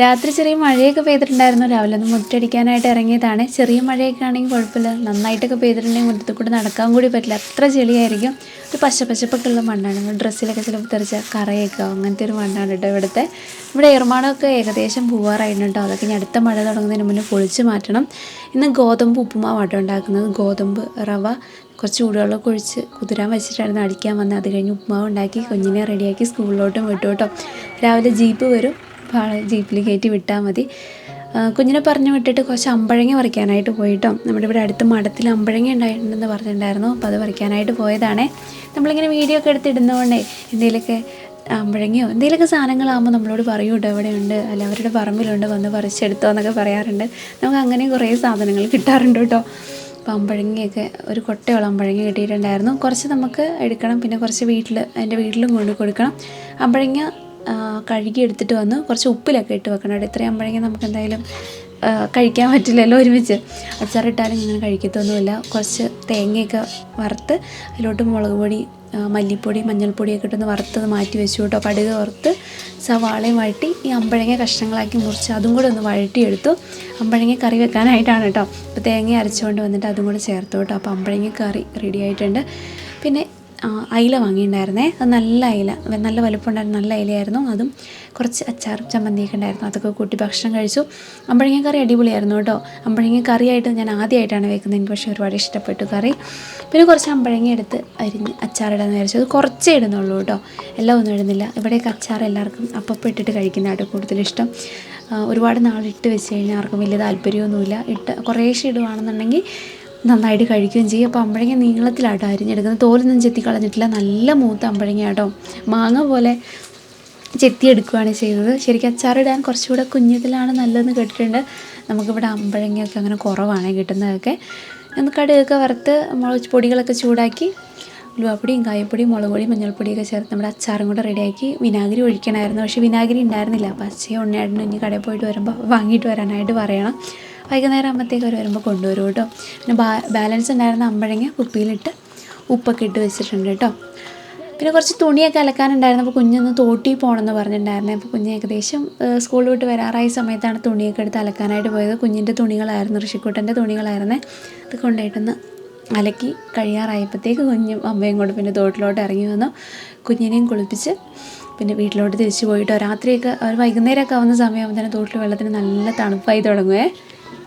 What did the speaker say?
രാത്രി ചെറിയ മഴയൊക്കെ പെയ്തിട്ടുണ്ടായിരുന്നു. രാവിലെ ഒന്ന് മുറ്റടിക്കാനായിട്ട് ഇറങ്ങിയതാണ്. ചെറിയ മഴയൊക്കെ ആണെങ്കിൽ കുഴപ്പമില്ല. നന്നായിട്ടൊക്കെ പെയ്തിട്ടുണ്ടെങ്കിൽ മുറ്റത്ത് നടക്കാൻ കൂടി പറ്റില്ല. അത്ര ചെളിയായിരിക്കും. ഒരു പശ പശപ്പൊക്കെ ഉള്ള മണ്ണാണ്. ഡ്രസ്സിലൊക്കെ ചിലപ്പോൾ തെറിച്ച കറയൊക്കെ അങ്ങനത്തെ ഒരു മണ്ണാണ് കേട്ടോ ഇവിടുത്തെ. ഇവിടെ ഏർമാടമൊക്കെ ഏകദേശം പോവാറായിരുന്നു കേട്ടോ. അതൊക്കെ ഇനി അടുത്ത മഴ തുടങ്ങുന്നതിന് മുന്നേ പൊളിച്ച് മാറ്റണം. ഇന്ന് ഗോതമ്പ് ഉപ്പുമാവാട്ടോ ഉണ്ടാക്കുന്നത്. ഗോതമ്പ് റവ കുറച്ച് ചൂടുവെള്ളമൊക്കെ ഒഴിച്ച് കുതിരാൻ വെച്ചിട്ടായിരുന്നു അടിക്കാൻ വന്നത്. അത് കഴിഞ്ഞ് ഉപ്പുമാവ് ഉണ്ടാക്കി കുഞ്ഞിനെ റെഡിയാക്കി സ്കൂളിലോട്ടും വിട്ടു കേട്ടോ. രാവിലെ ജീപ്പ് വരും. ജീപ്പിൽ കയറ്റി വിട്ടാൽ മതി. കുഞ്ഞിനെ പറഞ്ഞു വിട്ടിട്ട് കുറച്ച് അമ്പഴങ്ങ പറിക്കാനായിട്ട് പോയിട്ടോ. നമ്മുടെ ഇവിടെ അടുത്ത് മഠത്തിൽ അമ്പഴങ്ങ ഉണ്ടായിട്ടുണ്ടെന്ന് പറഞ്ഞിട്ടുണ്ടായിരുന്നു. അപ്പോൾ അത് പറിക്കാനായിട്ട് പോയതാണേ. നമ്മളിങ്ങനെ വീഡിയോ ഒക്കെ എടുത്തിടുന്നതുകൊണ്ടേ എന്തെങ്കിലുമൊക്കെ അമ്പഴങ്ങയോ എന്തെങ്കിലുമൊക്കെ സാധനങ്ങളാകുമ്പോൾ നമ്മളോട് പറയൂ കേട്ടോ എവിടെയുണ്ട് അല്ല അവരുടെ പറമ്പിലുണ്ട് വന്ന് പറിച്ചെടുത്തോ എന്നൊക്കെ പറയാറുണ്ട്. നമുക്ക് അങ്ങനെ കുറേ സാധനങ്ങൾ കിട്ടാറുണ്ട് കേട്ടോ. അപ്പോൾ അമ്പഴങ്ങയൊക്കെ ഒരു കൊട്ടയോളം അമ്പഴങ്ങ കിട്ടിയിട്ടുണ്ടായിരുന്നു. കുറച്ച് നമുക്ക് എടുക്കണം പിന്നെ കുറച്ച് വീട്ടിൽ എന്റെ വീട്ടിലും കൊണ്ട് കൊടുക്കണം. അമ്പഴങ്ങ കഴുകി എടുത്തിട്ട് വന്ന് കുറച്ച് ഉപ്പിലൊക്കെ ഇട്ട് വെക്കണം. കേട്ടോ ഇത്രയും അമ്പഴങ്ങ നമുക്ക് എന്തായാലും കഴിക്കാൻ പറ്റില്ലല്ലോ ഒരുമിച്ച്. അച്ചാറിട്ടാലും ഇങ്ങനെ കഴിക്കത്തൊന്നുമില്ല. കുറച്ച് തേങ്ങയൊക്കെ വറുത്ത് അതിലോട്ട് മുളക് പൊടി മല്ലിപ്പൊടി മഞ്ഞൾപ്പൊടിയൊക്കെ ഇട്ടൊന്ന് വറുത്തത് മാറ്റി വെച്ചു കേട്ടോ കടുക് വറുത്ത് സവാളയും വഴറ്റി ഈ അമ്പഴങ്ങ കഷ്ണങ്ങളാക്കി മുറിച്ച് അതും കൂടെ ഒന്ന് വഴറ്റിയെടുത്തു. അമ്പഴങ്ങ കറി വെക്കാനായിട്ടാണ് കേട്ടോ. അപ്പോൾ തേങ്ങ അരച്ചുകൊണ്ട് വന്നിട്ട് അതും കൂടെ ചേർത്തു കേട്ടോ അപ്പോൾ അമ്പഴങ്ങ കറി റെഡി ആയിട്ടുണ്ട്. പിന്നെ അയില വാങ്ങിയിട്ടുണ്ടായിരുന്നേ. അത് നല്ല അയില. നല്ല വലുപ്പമുണ്ടായിരുന്ന നല്ല അയിലയായിരുന്നു. അതും കുറച്ച് അച്ചാറും ചമ്മന്തിയൊക്കെ ഉണ്ടായിരുന്നു. അതൊക്കെ കൂട്ടി ഭക്ഷണം കഴിച്ചു. അമ്പഴങ്ങ കറി അടിപൊളിയായിരുന്നു കേട്ടോ. അമ്പഴങ്ങ കറിയായിട്ട് ഞാൻ ആദ്യമായിട്ടാണ് വെക്കുന്നത്. എനിക്ക് പക്ഷേ ഒരുപാട് ഇഷ്ടപ്പെട്ടു കറി. പിന്നെ കുറച്ച് അമ്പഴങ്ങ എടുത്ത് അരിഞ്ഞ് അച്ചാറിടാന്ന് വിചാരിച്ചു. അത് കുറച്ചേ ഇടുന്നുള്ളൂ കേട്ടോ. എല്ലാം ഒന്നും ഇടുന്നില്ല. ഇവിടെയൊക്കെ അച്ചാർ എല്ലാവർക്കും അപ്പം ഇട്ടിട്ട് കഴിക്കുന്നതായിട്ട് കൂടുതലിഷ്ടം ഒരുപാട് നാളിട്ട് വെച്ച് കഴിഞ്ഞാൽ ആർക്കും വലിയ താല്പര്യമൊന്നുമില്ല. ഇട്ട് കുറേശ്ശെ ഇടുവാണെന്നുണ്ടെങ്കിൽ നന്നായിട്ട് കഴിക്കുകയും ചെയ്യും. അപ്പോൾ അമ്പഴങ്ങ നീളത്തിലാട്ടോ അരിഞ്ഞെടുക്കുന്നത്. തോലൊന്നും ചെത്തി കളഞ്ഞിട്ടില്ല. നല്ല മൂത്ത അമ്പഴങ്ങ കേട്ടോ മാങ്ങ പോലെ ചെത്തിയെടുക്കുകയാണ് ചെയ്തത് ശരിക്കും അച്ചാറിടാൻ കുറച്ചുകൂടെ കുഞ്ഞതിലാണ് നല്ലതെന്ന് കേട്ടിട്ടുണ്ട്. നമുക്കിവിടെ അമ്പഴങ്ങയൊക്കെ അങ്ങനെ കുറവാണ് കിട്ടുന്നതൊക്കെ. ഒന്ന് കടുകൊക്കെ വറുത്ത് മുളക് പൊടികളൊക്കെ ചൂടാക്കി ഉലുവാപ്പൊടിയും കായപ്പൊടിയും മുളക് പൊടിയും മഞ്ഞൾപ്പൊടിയൊക്കെ ചേർത്ത് നമ്മുടെ അച്ചാറും കൂടെ റെഡിയാക്കി വിനാഗിരി ഒഴിക്കണമായിരുന്നു. പക്ഷേ വിനാഗിരി ഉണ്ടായിരുന്നില്ല. അപ്പോൾ അച്ഛയും ഉണ്ണിയായിരുന്നു ഇനി കടയിൽ പോയിട്ട് വരുമ്പോൾ വാങ്ങിയിട്ട് വരാനായിട്ട് പറയണം. വൈകുന്നേരം ആകുമ്പോഴത്തേക്ക് അവർ വരുമ്പോൾ കൊണ്ടുവരും കേട്ടോ. പിന്നെ ബാ ബാലൻസ് ഉണ്ടായിരുന്ന അമ്പഴങ്ങ കുപ്പിയിലിട്ട് ഉപ്പൊക്കെ ഇട്ട് വെച്ചിട്ടുണ്ട് കേട്ടോ. പിന്നെ കുറച്ച് തുണിയൊക്കെ അലക്കാനുണ്ടായിരുന്നു. അപ്പോൾ കുഞ്ഞൊന്ന് തോട്ടി പോകണമെന്ന് പറഞ്ഞിട്ടുണ്ടായിരുന്നു. അപ്പോൾ കുഞ്ഞ് ഏകദേശം സ്കൂളിൽ വിട്ട് വരാറായ സമയത്താണ് തുണിയൊക്കെ എടുത്ത് അലക്കാനായിട്ട് പോയത്. കുഞ്ഞിന്റെ തുണികളായിരുന്നു ഋഷിക്കുട്ടന്റെ തുണികളായിരുന്നു. അത് കൊണ്ടുപോയിട്ടൊന്ന് അലക്കി കഴിയാറായപ്പോഴത്തേക്ക് കുഞ്ഞും അമ്മയും കൂടെ പിന്നെ തോട്ടിലോട്ട് ഇറങ്ങി വന്നു. കുഞ്ഞിനെയും കുളിപ്പിച്ച് പിന്നെ വീട്ടിലോട്ട് തിരിച്ചു പോയിട്ടോ. രാത്രിയൊക്കെ അവർ വൈകുന്നേരമൊക്കെ ആവുന്ന സമയമാകുമ്പോൾ തന്നെ തോട്ടിൽ വെള്ളത്തിന് നല്ല തണുപ്പായി തുടങ്ങുവേ.